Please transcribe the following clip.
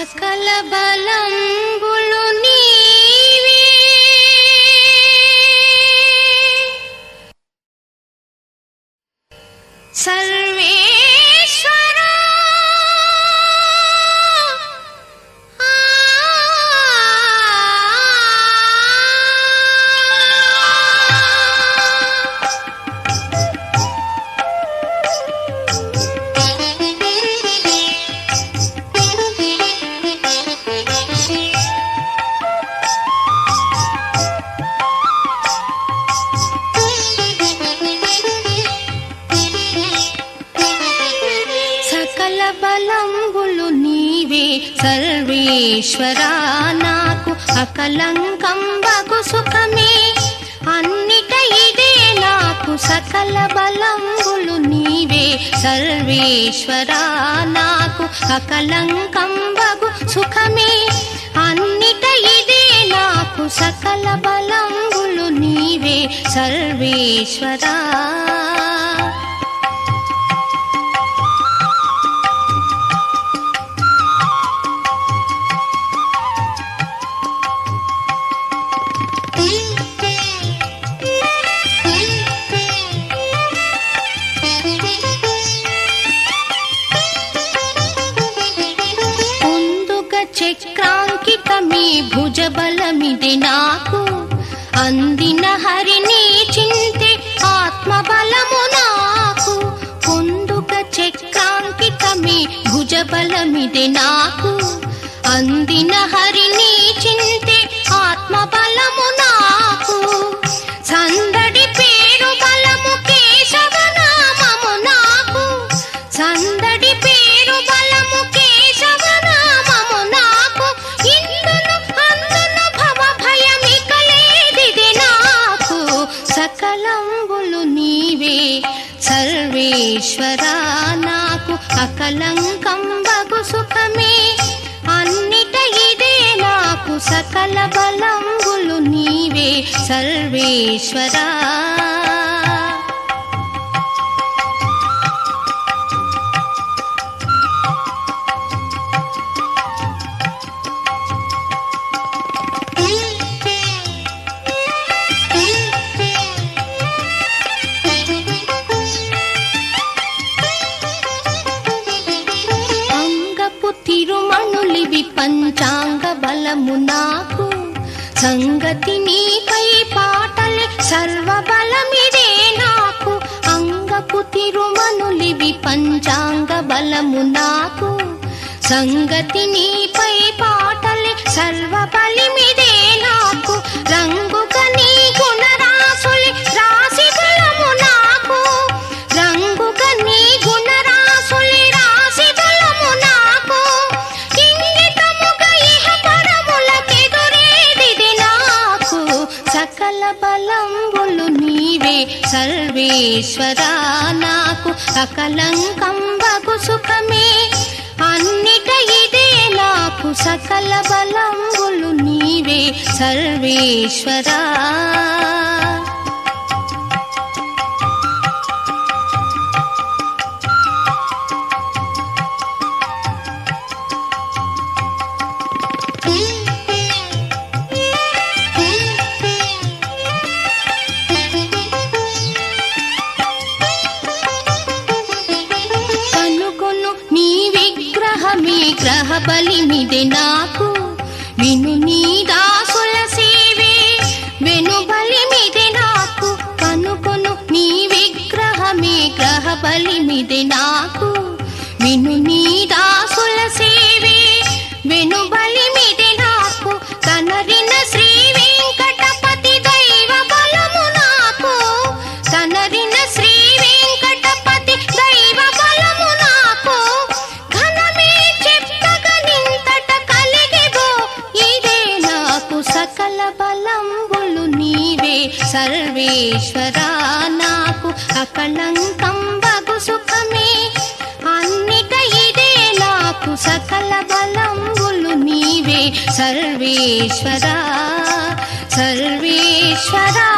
సకల సకల బలంబులు నీవే. సర్వేశ్వరా నాకు అకలంకం బగు సుఖమే. అన్నిట ఇదే నాకు సకల బలంబులు నీవే. సర్వేశ్వరా నాకు అకలంకం బగు సుఖమే. అన్నిట ఇదే నాకు సకల బలంబులు నీవే. సర్వేశ్వరా. ముందుగా చక్రాంకిత మీ భుజబలమిది నాకు. అందిన హరిని చింతే ఆత్మబలము నాకు. పొందుక చక్రాంకిత మీ భుజబలమిది నాకు. అందిన హరి సర్వేశ్వరా నాకు అకలంకం బగు సుఖమే. అన్నిట ఇదే నాకు సకల బలంగులు నీవే సర్వేశ్వరా. పంచాంగ బలము నాకు. సంగతి నీపై పాటలే సర్వ బలమిదే నాకు. అంగపు తిరుమనులివి పంచాంగ బలము నాకు. సంగతి నీపై పాటలే సర్వ బలిమిదే నాకు. రంగుగా నీ సర్వేశ్వరా నాకు అకలంకం బగు సుఖమే. అన్నిట ఇదే నాకు సకల బలంబులు నీవే సర్వేశ్వరా. మీ గ్రహ బలిమిది నాకు. విను నీ దాసుల సేవే వెను బలిమిదే నాకు. కనుకొను నీ విగ్రహమే గ్రహ బలిమిదే నాకు. విను నీ సకల బలంబులు నీవే. సర్వేశ్వరా నాకు అకళంకం బగు సుఖమే. అన్నిట ఇదే నాకు సకల బలంబులు నీవే. సర్వేశ్వరా సర్వేశ్వరా.